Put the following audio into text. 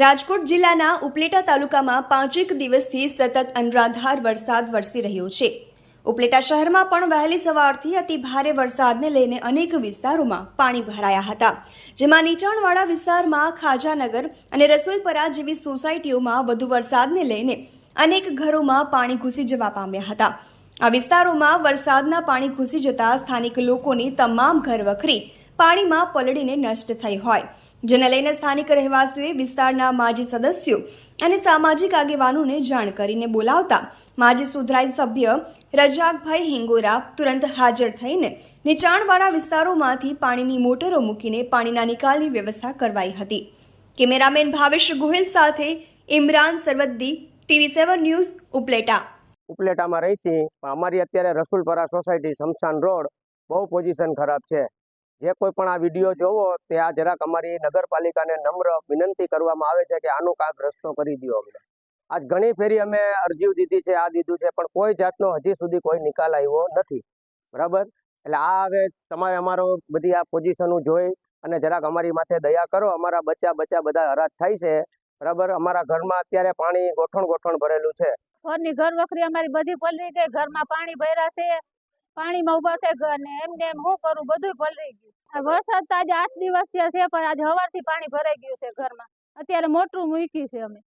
રાજકોટ જિલ્લાના ઉપલેટા તાલુકામાં પાંચેક દિવસથી સતત અનરાધાર વરસાદ વરસી રહ્યો છે. ઉપલેટા શહેરમાં પણ વહેલી સવારથી અતિ ભારે વરસાદને લઈને અનેક વિસ્તારોમાં પાણી ભરાયા હતા. જેમાં નીચાણવાળા વિસ્તારમાં ખાજાનગર અને રસોલપરા જેવી સોસાયટીઓમાં વધુ વરસાદને લઈને અનેક ઘરોમાં પાણી ઘૂસી જવા પામ્યા હતા. આ વિસ્તારોમાં વરસાદના પાણી ઘૂસી જતા સ્થાનિક લોકોની તમામ ઘરવખરી પાણીમાં પલળીને નષ્ટ થઈ હોય. જેને લઈને સ્થાનિક રહેવાસીઓએ વિસ્તારના માજી સદસ્યો અને સામાજિક આગેવાનોને જાણ કરીને બોલાવતા માજી સુધરાઈ સભ્ય રજાકભાઈ હિંગોરા તુરંત હાજર થઈને નીચાણવાળા વિસ્તારોમાંથી પાણીની મોટરો મૂકીને પાણીના નિકાલની વ્યવસ્થા કરવાઈ હતી. કેમેરામેન ભાવેશ ગોહિલ સાથે Imran Sarvaddi, TV seven news, Upleta. ઉપલેટામાં રહી અમારી અત્યારે રસુલપરા સોસાયટી, શમશાન રોડ. બહુ પોઝિશન ખરાબ છે. જે કોઈ પણ આ વીડિયો જોવો, તે આ જરાક અમારી નગરપાલિકાને નમ્ર વિનંતી કરવામાં આવે છે કે આનો કાંક રસ્તો કરી દો અમને. આજ ઘણી ફેરી અમે અરજીઓ દીધી છે, આ દીધું છે, પણ કોઈ જાતનો હજી સુધી કોઈ નિકાલ આવ્યો નથી. બરાબર? એટલે આ હવે તમારે અમારો બધી આ પોઝિશનો જોઈ અને જરાક અમારી માથે દયા કરો, અમારા બચ્ચા બચ્ચા બધા હરાજ થાય છે. બરાબર? અમારા ઘરમાં અત્યારે પાણી ગોઠણ ગોઠણ ભરેલું છે. ઘરની ઘર વખરી અમારી બધી પલળી ગઈ, ઘરમાં પાણી ભર્યા છે. પાણીમાં ઊભા છે ઘર ને એમને એમ શું કરું? બધું પલરી ગયું. વરસાદ તો આજે આઠ દિવસ છે, પણ આજે સવારથી પાણી ભરાઈ ગયું છે ઘરમાં. અત્યારે મોટરું મૂક્યું છે અમે.